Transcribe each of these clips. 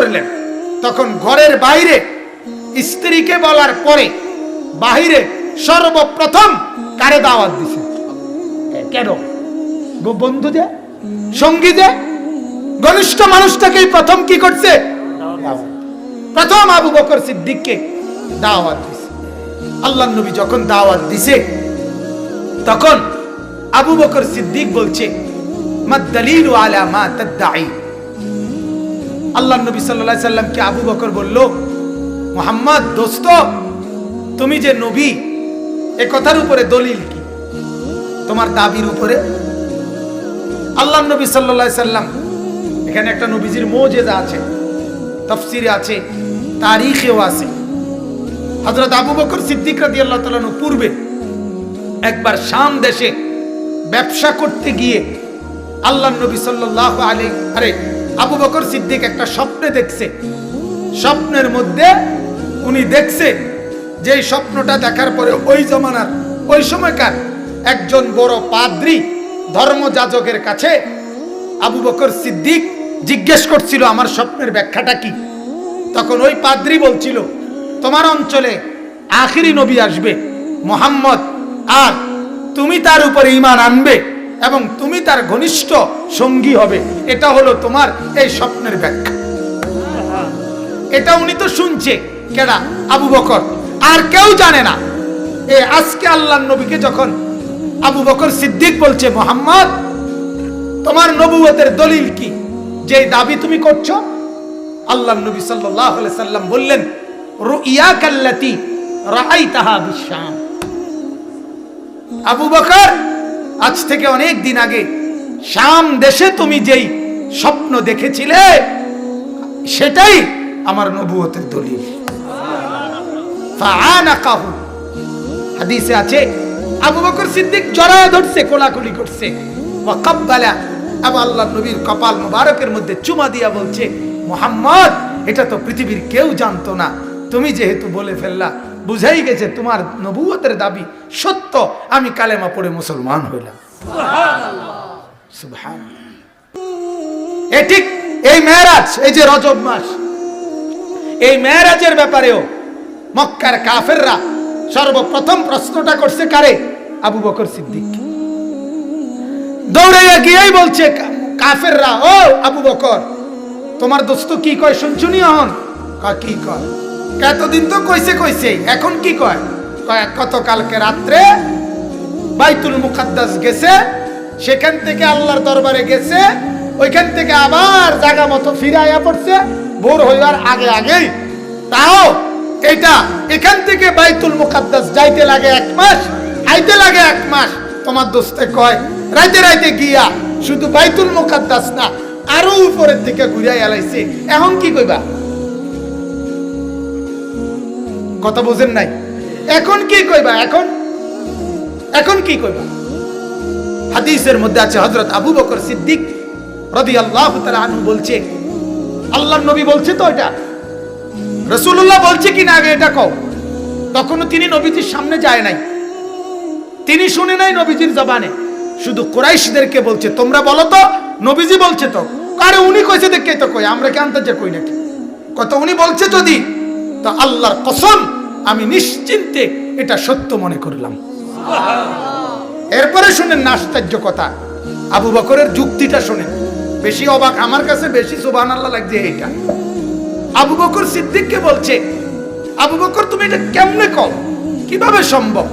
করলেন। তখন ঘরের বাইরে স্ত্রীকে বলার পরে বাহিরে সর্বপ্রথম কারে দাওয়াত দিছে? কেন? বন্ধু যে? সঙ্গী যে? ঘনিষ্ঠ মানুষটাকেই প্রথম কি করছে? প্রথম আবু বকর সিদ্দিককে দাওয়াত দিছে। আল্লাহ নবী যখন দাওয়াত দিছে, তখন আবু বকর সিদ্দিক বলছে মাদ্দালিল আলা মা তাদ্দাই আল্লাহ নবী সাল্লাল্লাহু সাল্লামকে আবু বকর বলল, মোহাম্মদ, দোস্ত, তুমি যে নবী, এ কথার উপরে দলিল কি? তোমার দাবির উপরে? আল্লাহ নবী সাল্লাল্লাহু সাল্লাম, এখানে একটা নবীজির মোজেজা আছে, তফসিরে আছে, তারিখেও আছে। হযরত আবু বকর সিদ্দিক আল্লাহ তাআলা পূর্বে একবার শাম দেশে ব্যবসা করতে গিয়ে আল্লাহ নবী সাল্লাহ আলী আরে আবু বকর সিদ্দিক একটা স্বপ্নে দেখছে। স্বপ্নের মধ্যে উনি দেখছে যে স্বপ্নটা দেখার পরে ওই জমানার, ওই সময়কার একজন বড় পাদ্রী ধর্মযাজকের কাছে আবু বকর সিদ্দিক জিজ্ঞেস করছিল, আমার স্বপ্নের ব্যাখ্যাটা কি? তখন ওই পাদ্রী বলছিল, তোমার অঞ্চলে আখিরি নবী আসবে, মোহাম্মদ, আর তুমি তার উপরে ইমান আনবে। এবং তুমি তার ঘনিষ্ঠ সঙ্গী হবে। এটা হলো তোমার এই স্বপ্নের ব্যাখ্যা। এটা উনি তো শুনছে। কেডা? আবু বকর। আর কেউ জানে না। এ আজকে আল্লাহ নবীকে যখন আবু বকর সিদ্দিক বলছে, মোহাম্মদ, তোমার নবুয়তের দলিল কি? যে দাবি তুমি করছ? আল্লাহ নবী আলাইহি সাল্লাম বললেন, রুইয়া কাল্লাতি রাআইতাহা বিশাম আবু বকর আজ থেকে অনেক দিন আগে শাম দেশে তুমি যেই স্বপ্ন দেখেছিলে, সেটাই আমার নবুয়তের দলিল। হাদিসে আছে, আবু বকর সিদ্দিক জড়ায় ধরছে, কোলাকুলি করছে। ওয়াকাব্বালা আবু আল্লাহ নবীর কপাল মুবারকের মধ্যে চুমা দিয়া বলছে, মোহাম্মদ, এটা তো পৃথিবীর কেউ জানতো না। তুমি যেহেতু বলে ফেললা বুঝাই গেছে তোমার নবুয়তের দাবি সত্য। আমি কালেমা পড়ে মুসলমান হইলাম। এ ঠিক এই মেয়েরাজ এই যে রজব মাস এই মেয়েরাজের ব্যাপারেও মক্কার কাফেররা সর্বপ্রথম প্রশ্নটা করছে কারে? আবু বকর সিদ্দিক। দৌড়াইয়া গিয়েই বলছে কাফেররা ও আবু বকর তোমার দোস্ত কি কয়? শুনছুনি হন কি কয়? এতদিন তো কইছে কইছে। এখন কি কয়? কয়, গতকালকে রাত্রে বাইতুল মুকাদ্দাস গেছে, সেখান থেকে আল্লাহর দরবারে গেছে, ওইখান থেকে আবার জায়গা মতো ফিরে আয়া পড়ছে, ভোর হইবার আগে আগেই। তাও এটা এখান থেকে বাইতুল মুকাদ্দাস যাইতে লাগে এক মাস, আইতে লাগে এক মাস। তোমার দোস্তে কয়, রাইতে রাইতে গিয়া শুধু বাইতুল মুকাদ্দাস না, আরও উপরের দিকে ঘুরাই এলাইছে এখন কি কইবা? কথা বোঝেন নাই। এখন কি কইবা, এখন? এখন কি কইবা? হাদিসের মধ্যে আছে, হযরত আবু বকর সিদ্দিক রাদিয়াল্লাহু তাআলা আনহু বলছে, আল্লাহর নবী বলছে তো এটা? রাসূলুল্লাহ বলছে কি না, আগে এটা কও। তখনও তিনি নবীজির সামনে যায় নাই। তিনি শুনে নাই নবীজির জবানে। শুধু কুরাইশদেরকে বলছে, তোমরা বলো তো, নবীজি বলছে তো। কারে উনি কইছে দেখে তো কই, আমরা কি আন্তাজে কই নাকি? কত উনি বলছে যদি তো আল্লাহর কসম, আমি নিশ্চিন্তে এটা সত্য মনে করলাম। এরপরে শুনেন না আশ্চর্য কথা। আবু বকরের যুক্তিটা শুনেন। বেশি অবাক, আমার কাছে বেশি সুবাহ আল্লাহ লাগছে এইটা। আবু বকর সিদ্দিককে বলছে, আবু বকর, তুমি এটা কেমনে কও? কীভাবে সম্ভব?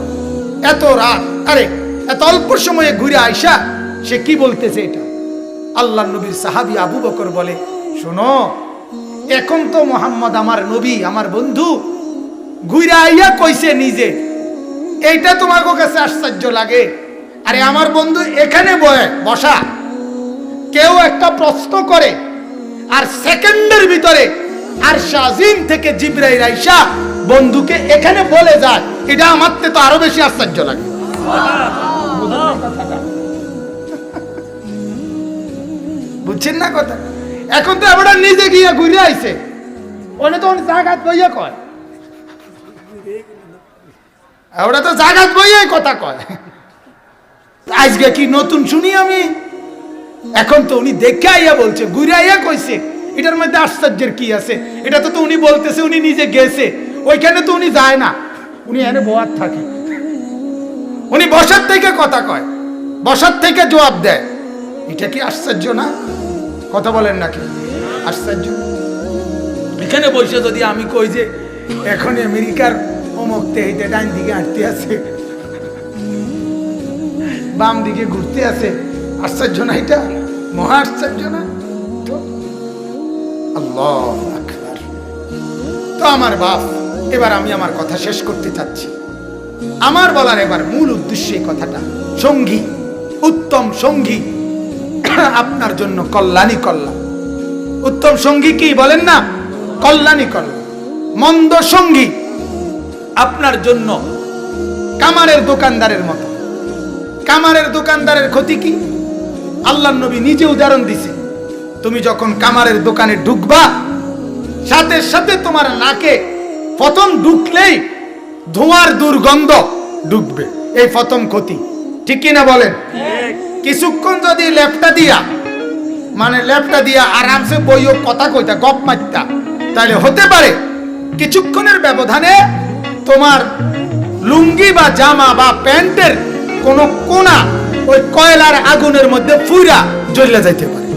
এত রাত, আরে, এত অল্প সময়ে ঘুরে আইসা, সে কি বলতেছে এটা? আল্লাহ নবীর সাহাবি আবু বকর বলে, শোনো এখন তো মোহাম্মদ আমার নবী আমার বন্ধু। ঘুরে আইয়া কইছে নিজে এইটা তোমার কাছে আশ্চর্য লাগে। আরে আমার বন্ধু এখানে বয়ে বসা। কেউ একটা প্রশ্ন করে আর সেকেন্ডের ভিতরে আর শাহিন থেকে জিব্রাইল রাইসা বন্ধুকে এখানে বলে যায়। এটা আমার তে তো আরও বেশি আশ্চর্য লাগে। বুঝছেন না কথা? এখন তো আমরা নিজে গিয়ে ঘুরে আইছে। ওনে তো জাগাত বইয়া কয়। ওরা তো জাগাত বইয়াই কথা কয়। আজকে কি নতুন শুনি আমি? এখন তো উনি দেখে আইয়া বলছে, ঘুরে আইয়া কইছে। এটার মধ্যে আশ্চর্যের কি আছে? এটা তো তো উনি বলতেছে, উনি নিজে গেছে। ওইখানে তো উনি যায় না। উনি এনে বোয়ার থাকে। উনি বসার থেকে কথা কয়। বসার থেকে জবাব দেয়। এটা কি আশ্চর্য না? কথা বলেন নাকি? আশ্চর্য। এখানে বসে যদি আমি কই যে, এখন আমেরিকার অমুক তেহিতে ডান দিকে হাঁটতে আছে, বাম দিকে ঘুরতে আছে। আশ্চর্য না এটা? মহা আশ্চর্য না? তো আমার বাপ, এবার আমি আমার কথা শেষ করতে চাচ্ছি। আমার বলার এবার মূল উদ্দেশ্য এই কথাটা। সঙ্গী, উত্তম সঙ্গী। আপনার জন্য কল্যাণী কল্যাণ। উত্তম সঙ্গী কি বলেন না? কল্যাণী কল্যাণ। মন্দ সঙ্গী আপনার জন্য কামারের দোকানদারের মতো। কামারের দোকানদারের ক্ষতি কি? আল্লাহ নবী নিজে উদাহরণ দিছে, তুমি যখন কামারের দোকানে ঢুকবা, সাথে সাথে তোমার নাকে প্রথম ঢুকলেই ধোঁয়ার দুর্গন্ধ ঢুকবে। এই প্রথম ক্ষতি ঠিক কিনা বলেন? কিছুক্ষণ যদি লেপটা দিয়া মানে লেপটা দিয়া আরামসে বইও কথা কইতা, গপ মারতা তাহলে হতে পারে কিছুক্ষণের ব্যবধানে তোমার লুঙ্গি বা জামা বা প্যান্টের কোনো কোনা ওই কয়লার আগুনের মধ্যে ফুইরা জ্বলে যাইতে পারে।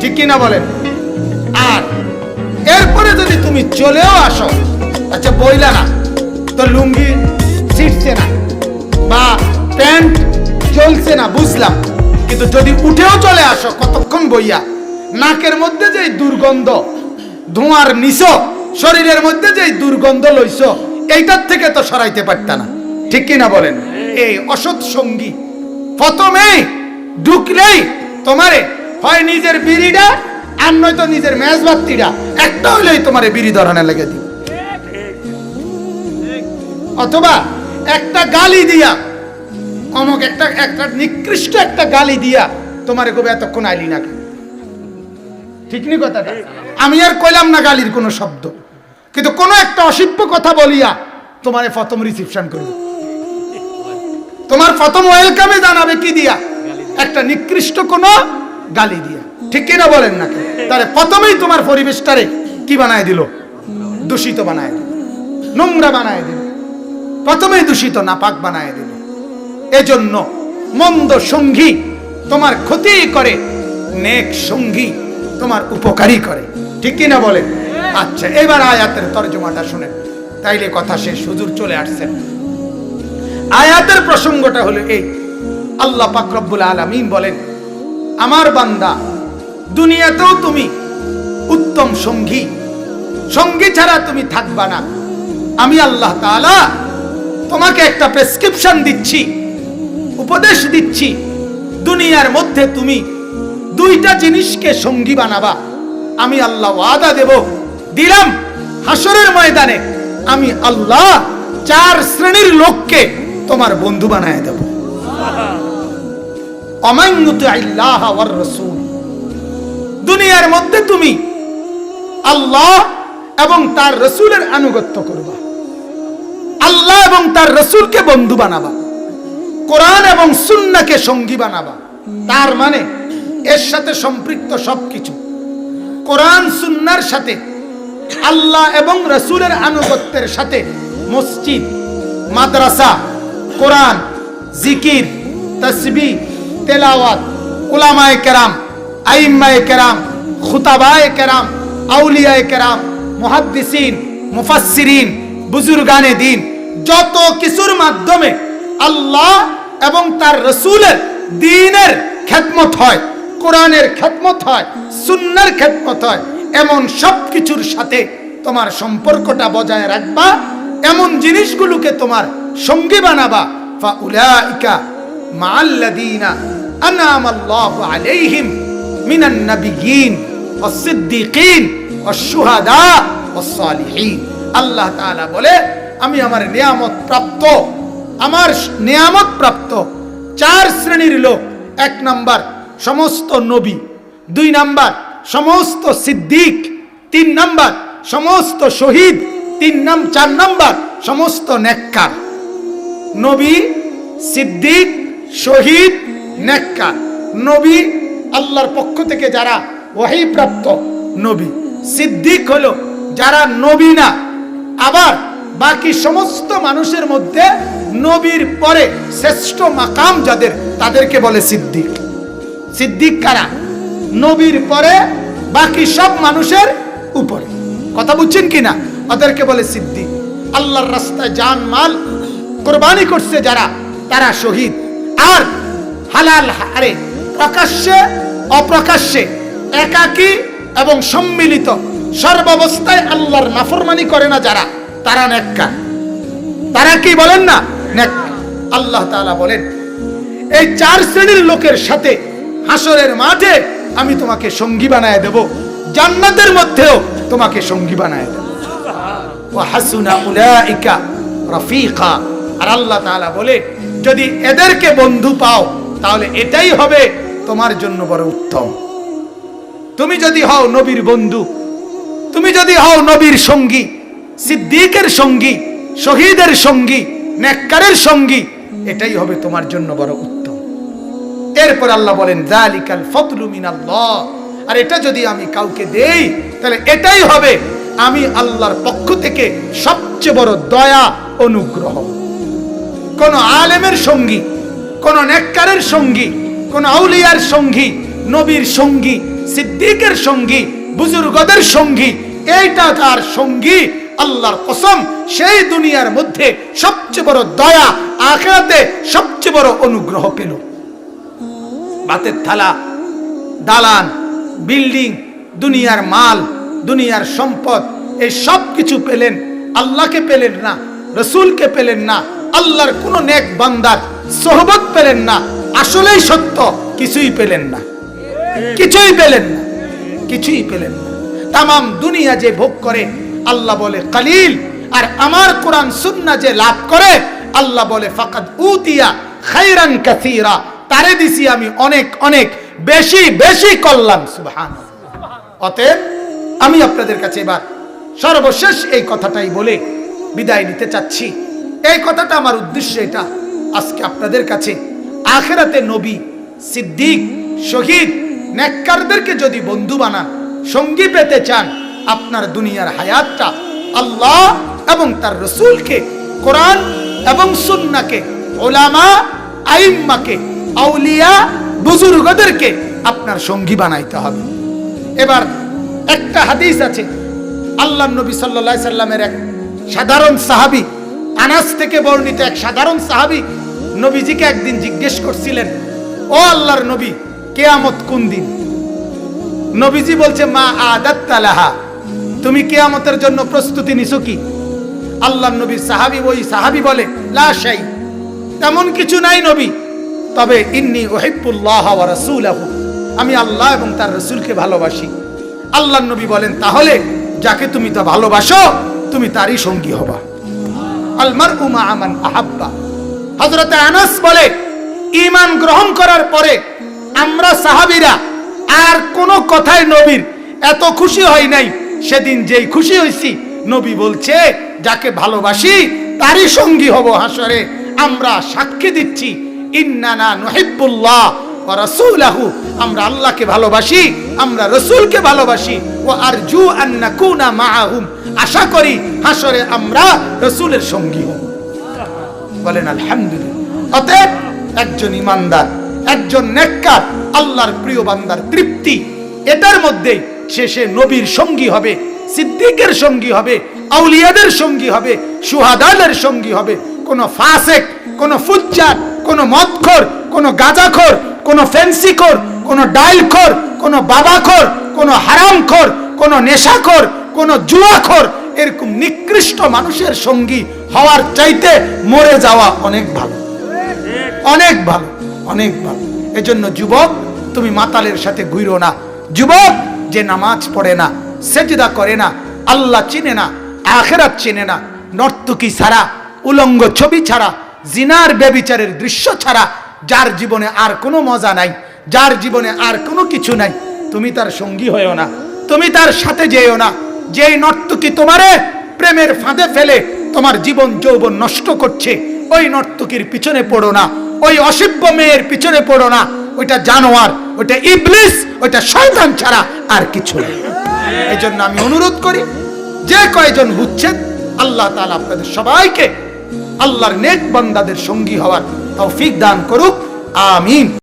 ঠিক কিনা বলেন? আর এরপরে যদি তুমি চলেও আসো আচ্ছা বইলা না, তো লুঙ্গি ছিটছে না, বা প্যান্ট চলছে না, বুঝলাম। কিন্তু যদি উঠেও চলে আসো কতক্ষণ বইয়া? নাকের মধ্যে যে দুর্গন্ধ, ধোঁয়ার নিছ শরীরের মধ্যে যে দুর্গন্ধ লইছ, এইটার থেকে তো সরাইতে পারত না। ঠিক কিনা বলেন? এই অসৎ সঙ্গী। প্রথমেই ঢুকলেই তোমারে হয় নিজের বিড়িটা, আর নয়তো নিজের মেজবাতিটা একটা হইলেই তোমারে বিড়ি ধরানে লেগে দিবে। অথবা একটা গালি দিয়া অমুক একটা একটা নিকৃষ্ট একটা গালি দিয়া তোমারে কবে এতক্ষণ আইলি না? ঠিক নি কথাটা? আমি আর কইলাম না গালির কোনো শব্দ। কিন্তু কোনো একটা অসভ্য কথা বলিয়া তোমার প্রথম রিসিপশন করবে। তোমার প্রথম ওয়েলকামে জানাবে কি দিয়া? একটা নিকৃষ্ট কোনো গালি দিয়া। ঠিক কিনা বলেন না? তাহলে প্রথমেই তোমার পরিবেশটারে কি বানায় দিল? দূষিত বানায় দিল। নোংরা বানায় দিল। প্রথমেই দূষিত, নাপাক বানায় দিল। এজন্য মন্দ সঙ্গী তোমার ক্ষতি করে, নেক সঙ্গী তোমার উপকারী করে। ঠিক কি না বলেন? আচ্ছা এবার আয়াতের তর্জমাটা শুনেন। তাইলে কথা শেষ, হুজুর চলে আসছেন। আয়াতের প্রসঙ্গটা হলো এই। আল্লাহ পাক রব্বুল আলামিন বলেন, আমার বান্দা, দুনিয়াতেও তুমি উত্তম সঙ্গী। সঙ্গী ছাড়া তুমি থাকবা না। আমি আল্লাহ তাআলা তোমাকে একটা প্রেসক্রিপশন দিচ্ছি। উপদেশ দিচ্ছি। দুনিয়ার মধ্যে তুমি দুইটা জিনিসকে সঙ্গী বানাবা। আমি আল্লাহ ওয়াদা দেব। দিলাম হাসরের ময়দানে। আমি আল্লাহ চার শ্রেণির লোককে তোমার বন্ধু বানায় দেব। দুনিয়ার মধ্যে তুমি আল্লাহ এবং তার রসুলের আনুগত্য করবা। আল্লাহ এবং তার রসুলকে বন্ধু বানাবা। কোরআন এবং সুন্নাকে সঙ্গী বানাবা। তার মানে এর সাথে সম্পৃক্ত সবকিছু। কোরআন সুন্নার সাথে, আল্লাহ এবং রসুলের আনুগত্যের সাথে মসজিদ, মাদ্রাসা, কোরআন, জিকির তসবি তেলাওয়াত, উলামায়ে কেরাম, আইম্মায়ে কেরাম, খুতাবায়ে কেরাম, আউলিয়ায় কেরাম, মুহাদ্দিসিন, মুফাসসিরিন, বুজুর্গানে দিন, যত কিছুর মাধ্যমে আল্লাহ এবং তার রসুলের দিনের খেদমত হয়, কোরআনের খেদমত হয়, সুন্নার খেদমত হয়, এমন সব কিছুর সাথে তোমার সম্পর্কটা বজায় রাখবা, এমন জিনিসগুলোকে তোমার সঙ্গী বানাবা। ফাউলাইকা মাআল্লাযীনা আনআমাল্লাহু আলাইহিম মিনান নাবিয়্যিন ওয়াস-সিদ্দীকিন ওয়াশ-শুহাদা ওয়াস-সালিহিন আল্লাহ তাআলা বলে, আমি আমার নিয়ামত প্রাপ্ত আমার নিয়ামত প্রাপ্ত চার শ্রেণির লোক। এক নাম্বার সমস্ত নবী, দুই নাম্বার সমস্ত সিদ্দিক, তিন নাম্বার সমস্ত শহীদ, তিন নাম, চার নাম্বার সমস্ত নেককার। নবী, সিদ্দিক, শহীদ, নেককার। নবী, আল্লাহর পক্ষ থেকে যারা ওয়াহি প্রাপ্ত নবী। সিদ্দিক হলো যারা নবী না, আবার বাকি সমস্ত মানুষের মধ্যে নবীর পরে শ্রেষ্ঠ মাকাম যাদের, তাদেরকে বলে সিদ্দিক। সিদ্দিক কারা? নবীর পরে বাকি সব মানুষের উপরে। কথা বুঝছেন কিনা? ওদেরকে বলে সিদ্দিক। আল্লাহর রাস্তায় জান মাল কোরবানি করছে যারা, তারা শহীদ। আর হালাল হারে প্রকাশ্যে, অপ্রকাশ্যে, একাকী এবং সম্মিলিত, সর্বাবস্থায় আল্লাহর নাফরমানি করে না যারা, তারা নেককার। তারা কি বলেন না? নেক। আল্লাহ তাআলা বলেন, এই চার শ্রেণির লোকের সাথে হাসরের মাঠে আমি তোমাকে সঙ্গী বানায় দেব। জান্নাতের মধ্যেও তোমাকে সঙ্গী বানায় দেব। হাসুনা উলাইকা রাফিকা। আর আল্লাহ তাআলা বলে যদি এদেরকে বন্ধু পাও, তাহলে এটাই হবে তোমার জন্য বড় উত্তম। তুমি যদি হও নবীর বন্ধু, তুমি যদি হও নবীর সঙ্গী, সিদ্দিকের সঙ্গী, শহীদের সঙ্গী নেককারের সঙ্গী, এটাই হবে তোমার জন্য বড় উত্তম। এরপর আল্লাহ বলেন জালিকাল ফদলু মিনাল্লাহ। আর এটা যদি আমি কাউকে দেই, তাহলে এটাই হবে আমি আল্লাহর পক্ষ থেকে সবচেয়ে বড় দয়া, অনুগ্রহ। কোন আলেমের সঙ্গী, কোন নেককারের সঙ্গী, কোন আউলিয়ার সঙ্গী, নবীর সঙ্গী, সিদ্দিকের সঙ্গী, বুজুর্গদের সঙ্গী, এইটা তার সঙ্গী আল্লাহর কসম, সেই দুনিয়ার মধ্যে সবচেয়ে বড় দয়া আখেরাতে সবচেয়ে বড় অনুগ্রহ পেল। বাতের থালা, দালান, বিল্ডিং, দুনিয়ার মাল, দুনিয়ার সম্পদ এই সব কিছু পেলেন, আল্লাহকে পেলেন না, রসুলকে পেলেন না, আল্লাহর কোন নেক বান্দার সোহবত পেলেন না, আসলেই সত্য, কিছুই পেলেন না। কিছুই পেলেন না, কিছুই পেলেন না। তামাম দুনিয়া যে ভোগ করে আল্লাহ বলে কালিল। আর আমার কোরআন সুন্না যে লাভ করে, আল্লাহ বলে, ফাকাদ উতিয়া খাইরান কাসীরা। তারে দিছি আমি অনেক অনেক বেশি বেশি কল্যাণ সুবহান অতএব আমি আপনাদের কাছে এবার সর্বশেষ এই কথাটাই বলে বিদায় নিতে চাচ্ছি। এই কথাটা আমার উদ্দেশ্য এটা। আজকে আপনাদের কাছে আখেরাতে নবী, সিদ্দিক, শহীদ, নেককারদেরকে যদি বন্ধু বানান সঙ্গী পেতে চান আপনার দুনিয়ার হায়াতটা আল্লাহ এবং তার রসুলকে, কোরআন এবং সুন্নাকে, ওলামা, আইম্মাকে, আউলিয়া, বুজুর্গদেরকে আপনার সঙ্গী বানাইতে হবে। এবার একটা হাদিস আছে, আল্লাহ নবী সাল্লা সাল্লামের এক সাধারণ সাহাবি, আনাস থেকে বর্ণিত এক সাধারণ সাহাবি নবীজিকে একদিন জিজ্ঞেস করছিলেন, ও আল্লাহর নবী, কেয়ামত কোন দিন? নবীজি বলছে, মা আদাত্তালাহা তুমি কেয়ামতের জন্য প্রস্তুতি নিছো কি? আল্লাহ নবী সাহাবি, ওই সাহাবি বলে, লা শাই তেমন কিছু নাই নবী। তবে ইন্নি ওহিবুল্লাহ রাসূলাহু। আমি আল্লাহ এবং তার রসুলকে ভালোবাসি। আল্লাহ নবী বলেন, তাহলে যাকে তুমি তা ভালোবাসো, তুমি তারই সঙ্গী হবা। আলমার উমা আমান আহাব্বা। হজরত আনাস বলে ইমান গ্রহণ করার পরে আমরা সাহাবিরা আর কোনো কথাই নবীর এত খুশি হয় নাই। সেদিন যেই খুশি হয়েছি নবী বলছে, যাকে ভালোবাসি, তারই সঙ্গী হব হাসরে। আমরা সাক্ষী দিচ্ছি, ইন্নানা নহিবুল্লাহ ও রাসূলাহু। আমরা আল্লাহকে ভালোবাসি, আমরা রসুলকে ভালোবাসি। ও আরজু আন নাকুনা মাআহুম। আশা করি হাসরে আমরা রসুলের সঙ্গী হব। বলেন, আলহামদুলিল্লাহ। অতএব একজন ইমানদার, একজন নেককার, আল্লাহর প্রিয় বান্দার তৃপ্তি, এটার মধ্যেই শেষে নবীর সঙ্গী হবে, সিদ্দিকের সঙ্গী হবে, আউলিয়াদের সঙ্গী হবে, সুহাদাদের সঙ্গী হবে। কোন ফাসেক, কোন ফুজ্জার, কোন মদখোর, কোন গাঁজাখোর, কোন ফেন্সিখোর, কোন ডাইলখোর, কোন বাবাখোর, কোন হারামখোর, কোন নেশাখোর, কোন জুয়াখোর, এরকম নিকৃষ্ট মানুষের সঙ্গী হওয়ার চাইতে মরে যাওয়া অনেক ভালো। অনেক ভালো অনেক ভালো। এজন্য যুবক, তুমি মাতালের সাথে ঘুরো না। যুবক যে নামাজ পড়ে না, সেজদা করে না, আল্লাহ চিনে না, আখেরাত চিনে না, নর্তকী ছাড়া, উলঙ্গ ছবি ছাড়া, জিনার ব্যবিচারের দৃশ্য ছাড়া, যার জীবনে আর কোনো মজা নাই, যার জীবনে আর কোনো কিছু নাই, তুমি তার সঙ্গী হয়েও না, তুমি তার সাথে যেও না, যেই নর্তকী তোমারে প্রেমের ফাঁদে ফেলে, তোমার জীবন যৌবন নষ্ট করছে, ওই নর্তকীর পিছনে পড়ো না, ওই অসভ্য মেয়ের পিছনে পড়ো না ওইটা জানোয়ার, ওইটা ইবলিস, ওইটা শয়তান ছাড়া আর কিছু নেই এই জন্য আমি অনুরোধ করি, যে কয়জন বুঝছেন আল্লাহ তাআলা আপনাদের সবাইকে আল্লাহর নেক বান্দাদের সঙ্গী হওয়ার তৌফিক দান করুক। আমিন।